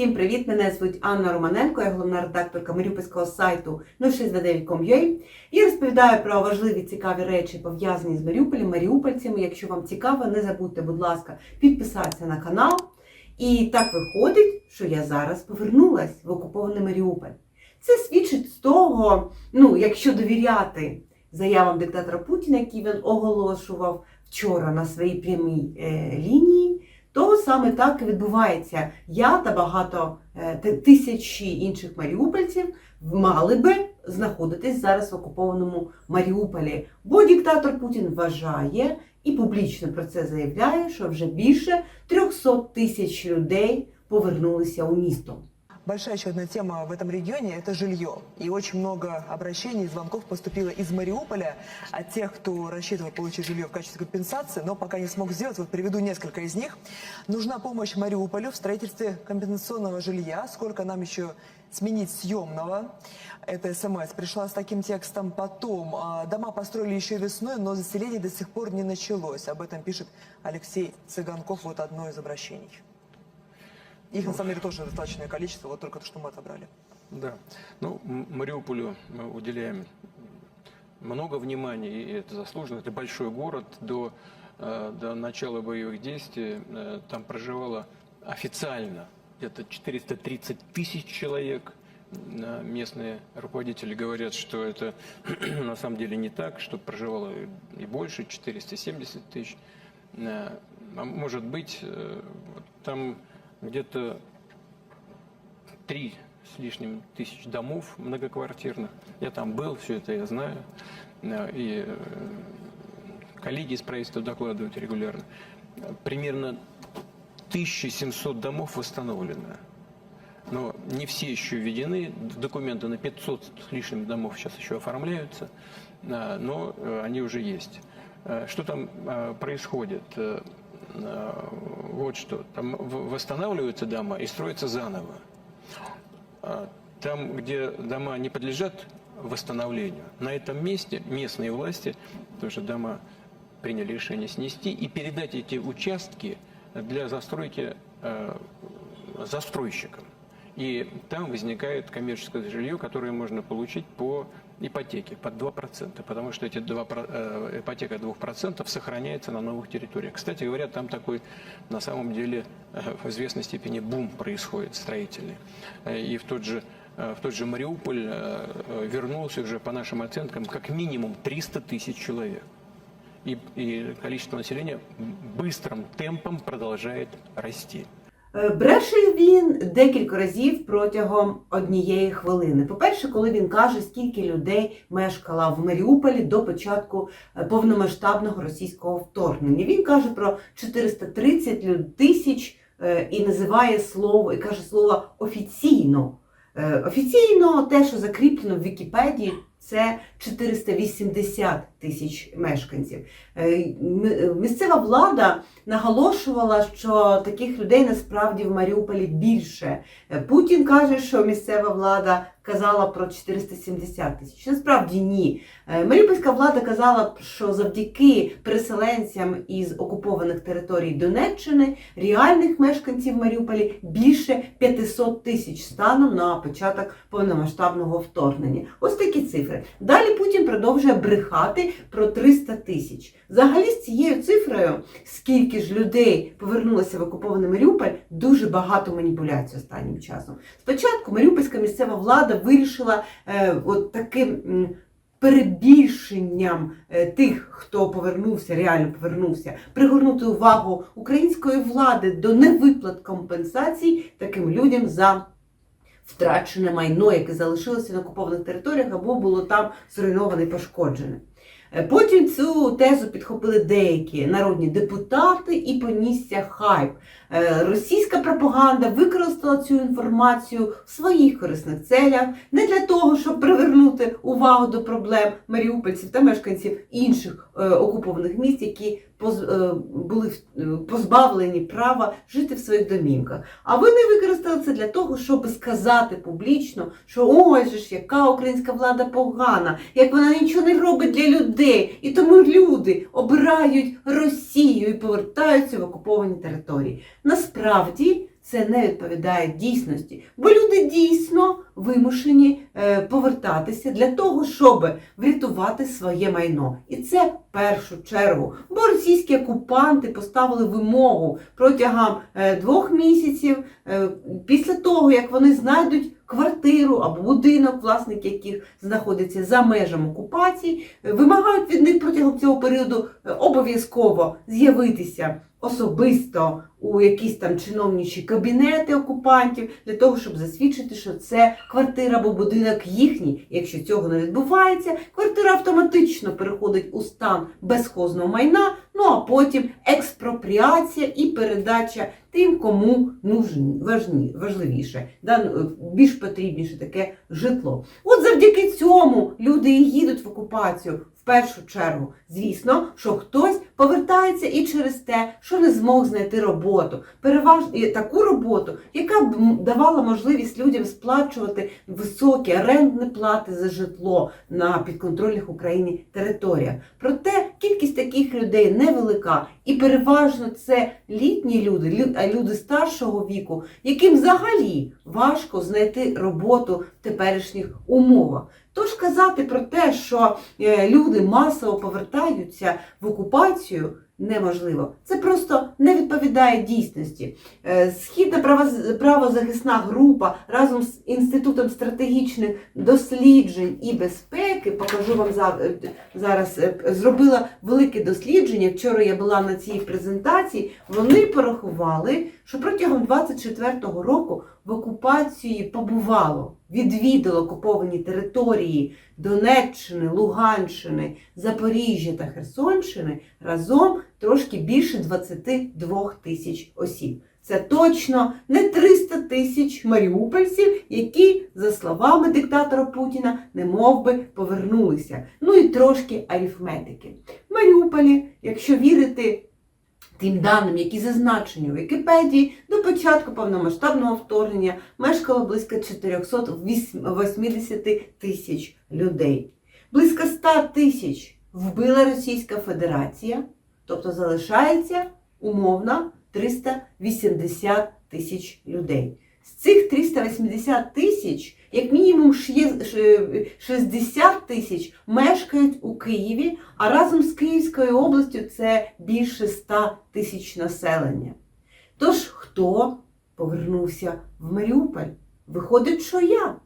Всім привіт! Мене звуть Анна Романенко, я головна редакторка маріупольського сайту 069.com.ua і розповідаю про важливі цікаві речі, пов'язані з Маріуполем, маріупольцями. Якщо вам цікаво, не забудьте, будь ласка, підписатися на канал. І так виходить, що я зараз повернулась в окупований Маріуполь. Це свідчить з того, ну, якщо довіряти заявам диктатора Путіна, які він оголошував вчора на своїй прямій е, лінії, то саме так і відбувається. Я та багато е, тисячі інших маріупольців мали би знаходитись зараз в окупованому Маріуполі, бо диктатор Путін вважає і публічно про це заявляє, що вже більше 300 тисяч людей повернулися у місто. Большая еще одна тема в этом регионе – это жилье. И очень много обращений звонков поступило из Мариуполя от тех, кто рассчитывал получить жилье в качестве компенсации, но пока не смог сделать. Вот приведу несколько из них. Нужна помощь Мариуполю в строительстве компенсационного жилья. Сколько нам еще сменить съемного? Это СМС пришла с таким текстом. Потом а, дома построили еще весной, но заселение до сих пор не началось. Об этом пишет Алексей Цыганков. Вот одно из обращений. Их на самом деле тоже достаточное количество, вот только то, что мы отобрали. Да. Ну, Мариуполю мы уделяем много внимания, и это заслуженно. Это большой город. До, э, до начала боевых действий э, там проживало официально где-то 430 тысяч человек. Э, Местные руководители говорят, что это на самом деле не так, что проживало и больше, 470 тысяч. Э, А может быть, э, там где-то три с лишним тысяч домов многоквартирных. Я там был, все это я знаю. Э, И э, коллеги из правительства докладывают регулярно. Примерно 1700 домов восстановлено. Но не все еще введены. Документы на 500 с лишним домов сейчас еще оформляются, э, но они уже есть. Что там происходит? Вот что. Там восстанавливаются дома и строятся заново. А Там, где дома не подлежат восстановлению, на этом месте местные власти, тоже дома приняли решение снести и передать эти участки для застройки э, застройщикам. И там возникает коммерческое жилье, которое можно получить по ипотеке под 2%, потому что эти 2, про- э, ипотека 2% сохраняется на новых территориях. Кстати говоря, там такой на самом деле э, в известной степени бум происходит строительный. Э, И в тот же э, в тот же Мариуполь вернулся уже по нашим оценкам как минимум 300 тысяч человек. И, и количество населения быстрым темпом продолжает расти. Е, Бреше він декілька разів протягом однієї хвилини. По-перше, коли він каже, скільки людей мешкало в Маріуполі до початку е, повномасштабного російського вторгнення. Він каже про 430 тисяч е, і називає слово, і каже слово офіційно. Офіційно те, що закріплено в Вікіпедії, це 480 тисяч мешканців. Е, Місцева влада наголошувала, що таких людей насправді в Маріуполі більше. Е, Путін каже, що місцева влада казала про 470 тисяч. Насправді ні. Е, Маріупольська влада казала, що завдяки переселенцям із окупованих територій Донеччини реальних мешканців Маріуполі більше 500 тисяч станом на початок повномасштабного вторгнення. Ось такі цифри. Далі Путін продовжує брехати про 300 тисяч. Взагалі з цією цифрою, скільки ж людей повернулося в окупований Маріуполь, дуже багато маніпуляцій останнім часом. Спочатку Маріупольська місцева влада вирішила е, от таким. Перебільшенням е, тих, хто повернувся, реально повернувся, пригорнути увагу української влади до невиплат компенсацій таким людям за втрачене майно, яке залишилося на окупованих територіях або було там зруйноване і пошкоджене. Е, Потім цю тезу підхопили деякі народні депутати і понісся хайп. Е, Російська пропаганда використала цю інформацію в своїх корисних целях не для того, щоб привернути увагу до проблем маріупольців та мешканців інших е, окупованих міст, які е, були позбавлені права жити в своїх домівках. А вони використали це для того, щоб сказати публічно, що же ж, яка українська влада погана, як вона нічого не робить для людей, і тому люди обирають Росію і повертаються в окуповані території. Насправді це не відповідає дійсності, бо люди дійсно вимушені е, повертатися для того, щоб врятувати своє майно. І це в першу чергу. Бо російські окупанти поставили вимогу протягом е, двох місяців е, після того, як вони знайдуть квартиру або будинок, власник яких знаходиться за межами окупації, вимагають від них протягом цього періоду обов'язково з'явитися особисто у якісь там чиновничі кабінети окупантів для того, щоб засвідчити, що це квартира або будинок їхній. Якщо цього не відбувається, квартира автоматично переходить у стан безхозного майна, ну а потім експропріація і передача тим, кому нужні, важливіше, ну, більш потрібніше таке житло. От завдяки цьому люди і їдуть в окупацію в першу чергу. Звісно, що хтось повертається і через те, що не змог знайти роботу, переважно і таку роботу, яка б давала можливість людям сплачувати високі орендні плати за житло на підконтрольних Україні територіях. Проте кількість таких людей невелика, і переважно це літні люди, люди старшого віку, яким взагалі важко знайти роботу в теперішніх умовах. Тож казати про те, що е, люди масово повертаються в окупацію, неможливо. Це просто не відповідає дійсності. Е, Східна правоз- правозахисна група разом з Інститутом стратегічних досліджень і безпеки, покажу вам е, зараз, зробила велике дослідження. Вчора я була на цій презентації. Вони порахували, що протягом 24-го року в окупації побувало, відвідало окуповані території Донеччини, Луганщини, Запоріжжя та Херсонщини разом трошки більше 22 тисяч осіб. Це точно не 300 тисяч маріупольців, які, за словами диктатора Путіна, не би повернулися. Ну і трошки арифметики. В Маріуполі, якщо вірити тим даним, які зазначені у Вікіпедії, до початку повномасштабного вторгнення мешкало близько 480 тисяч людей. Близько 100 тисяч вбила Російська Федерація, тобто залишається умовно 380 тисяч людей. З цих 380 тисяч, як мінімум ще- ще 60 тисяч мешкають у Києві, а разом з Київською областю це більше 100 тисяч населення. Тож хто повернувся в Маріуполь? Виходить, що я.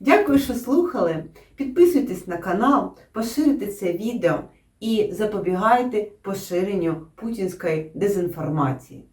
Дякую, що слухали. Підписуйтесь на канал, поширюйте це відео і запобігайте поширенню путінської дезінформації.